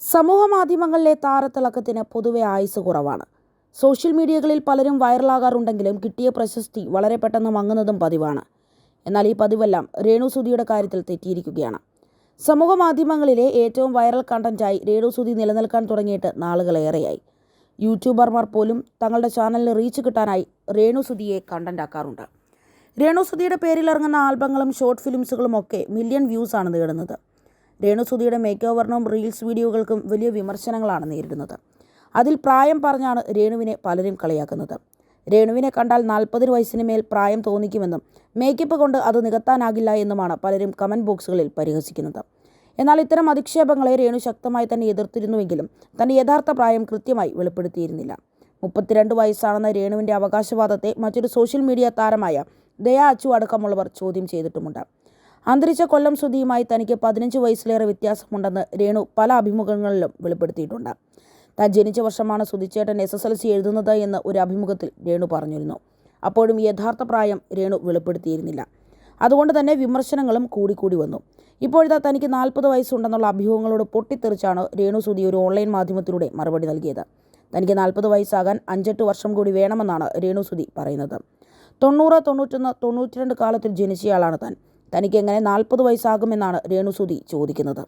സമൂഹ മാധ്യമങ്ങളിലെ താരത്തിളക്കത്തിന് പൊതുവെ ആയുസ് കുറവാണ്. സോഷ്യൽ മീഡിയകളിൽ പലരും വൈറലാകാറുണ്ടെങ്കിലും കിട്ടിയ പ്രശസ്തി വളരെ പെട്ടെന്ന് മങ്ങുന്നതും പതിവാണ്. എന്നാൽ ഈ പതിവെല്ലാം രേണു സുധിയുടെ കാര്യത്തിൽ തെറ്റിയിരിക്കുകയാണ്. സമൂഹ മാധ്യമങ്ങളിലെ ഏറ്റവും വൈറൽ കണ്ടന്റായി രേണു സുധി നിലനിൽക്കാൻ തുടങ്ങിയിട്ട് നാളുകളേറെയായി. യൂട്യൂബർമാർ പോലും തങ്ങളുടെ ചാനലിന് റീച്ച് കിട്ടാനായി രേണു സുധിയെ കണ്ടന്റാക്കാറുണ്ട്. രേണു സുധിയുടെ പേരിൽ ഇറങ്ങുന്ന ആൽബങ്ങളും ഷോർട്ട് ഫിലിംസുകളും ഒക്കെ മില്യൺ വ്യൂസാണ് നേടുന്നത്. രേണു സുധിയുടെ മേക്ക് ഓവറിനും റീൽസ് വീഡിയോകൾക്കും വലിയ വിമർശനങ്ങളാണ് നേരിടുന്നത്. അതിൽ പ്രായം പറഞ്ഞാണ് രേണുവിനെ പലരും കളിയാക്കുന്നത്. രേണുവിനെ കണ്ടാൽ നാൽപ്പതിന് വയസ്സിന് മേൽ പ്രായം തോന്നിക്കുമെന്നും മേക്കപ്പ് കൊണ്ട് അത് നികത്താനാകില്ല എന്നുമാണ് പലരും കമന്റ് ബോക്സുകളിൽ പരിഹസിക്കുന്നത്. എന്നാൽ ഇത്തരം അധിക്ഷേപങ്ങളെ രേണു ശക്തമായി തന്നെ എതിർത്തിരുന്നുവെങ്കിലും തന്റെ യഥാർത്ഥ പ്രായം കൃത്യമായി വെളിപ്പെടുത്തിയിരുന്നില്ല. മുപ്പത്തിരണ്ട് വയസ്സാണെന്ന രേണുവിന്റെ അവകാശവാദത്തെ മറ്റൊരു സോഷ്യൽ മീഡിയ താരമായ ദയാ അച്ചു അടക്കമുള്ളവർ ചോദ്യം ചെയ്തിട്ടുമുണ്ട്. അന്തരിച്ച കൊല്ലം സുധിയുമായി തനിക്ക് പതിനഞ്ച് വയസ്സിലേറെ വ്യത്യാസമുണ്ടെന്ന് രേണു പല അഭിമുഖങ്ങളിലും വെളിപ്പെടുത്തിയിട്ടുണ്ട്. താൻ ജനിച്ച വർഷമാണ് സുധിച്ചേട്ടൻ എസ് എസ് എൽ സി എഴുതുന്നത് എന്ന് ഒരു അഭിമുഖത്തിൽ രേണു പറഞ്ഞിരുന്നു. അപ്പോഴും യഥാർത്ഥ പ്രായം രേണു വെളിപ്പെടുത്തിയിരുന്നില്ല. അതുകൊണ്ട് തന്നെ വിമർശനങ്ങളും കൂടിക്കൂടി വന്നു. ഇപ്പോഴത്തെ തനിക്ക് നാൽപ്പത് വയസ്സുണ്ടെന്നുള്ള അഭ്യൂഹങ്ങളോട് പൊട്ടിത്തെറിച്ചാണ് രേണു സുധി ഒരു ഓൺലൈൻ മാധ്യമത്തിലൂടെ മറുപടി നൽകിയത്. തനിക്ക് നാൽപ്പത് വയസ്സാകാൻ അഞ്ചെട്ട് വർഷം കൂടി വേണമെന്നാണ് രേണു സുധി പറയുന്നത്. തൊണ്ണൂറ് തൊണ്ണൂറ്റൊന്ന് തൊണ്ണൂറ്റിരണ്ട് കാലത്തിൽ ജനിച്ചയാളാണ് താൻ. തനിക്ക് എങ്ങനെ നാൽപ്പത് വയസ്സാകുമെന്നാണ് രേണുസുതി ചോദിക്കുന്നത്